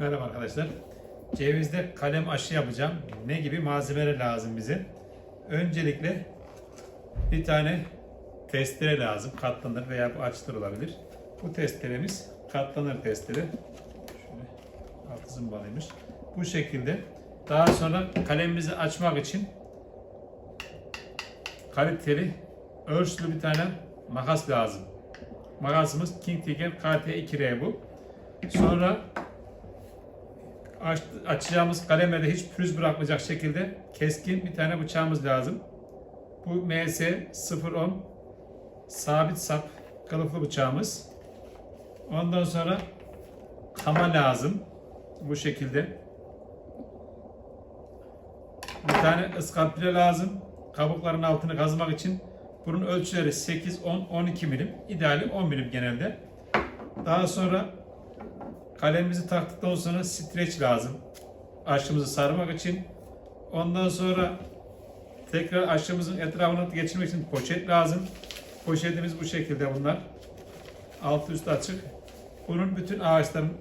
Merhaba arkadaşlar. Cevizde kalem aşı yapacağım. Ne gibi malzemeler lazım bize? Öncelikle bir tane testere lazım. Katlanır veya bu açılır olabilir. Bu testeremiz katlanır testere. Şöyle altı zımbalıymış. Bu şekilde. Daha sonra kalemimizi açmak için kaliteli ölçülü bir tane makas lazım. Makasımız King Tiger KT2R bu. Sonra aç- açacağımız kalemlerde hiç pürüz bırakmayacak şekilde keskin bir tane bıçağımız lazım. Bu MS 010 sabit sap kılıflı bıçağımız. Ondan sonra kama lazım. Bu şekilde. Bir tane ıskarpile lazım. Kabukların altını kazımak için. Bunun ölçüleri 8, 10, 12 milim. İdeali 10 milim genelde. Daha sonra Kalemimizi taktıktan sonra streç lazım. Aşımızı sarmak için. Ondan sonra tekrar aşımızın etrafını geçirmek için poşet lazım. Poşetimiz bu şekilde bunlar. Altı üstü açık. Bunun bütün ağaçların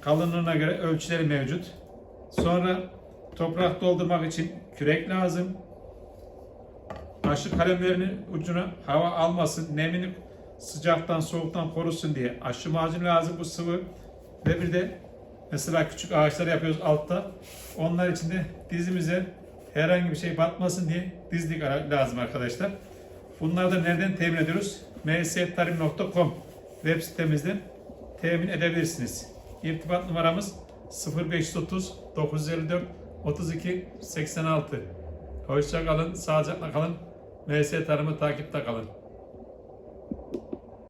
kalınlığına göre ölçüleri mevcut. Sonra toprak doldurmak için kürek lazım. Aşı kalemlerinin ucuna hava almasın, nemini sıcaktan soğuktan korusun diye aşı macunu lazım bu sıvı. Ve bir de mesela küçük ağaçlar yapıyoruz altta. Onlar için de dizimize herhangi bir şey batmasın diye dizlik lazım arkadaşlar. Bunları da nereden temin ediyoruz? mstarim.com web sitemizden temin edebilirsiniz. İrtibat numaramız 0530 954 32 86. Hoşça kalın, sağlıcakla kalın. MS Tarım'ı takipte kalın.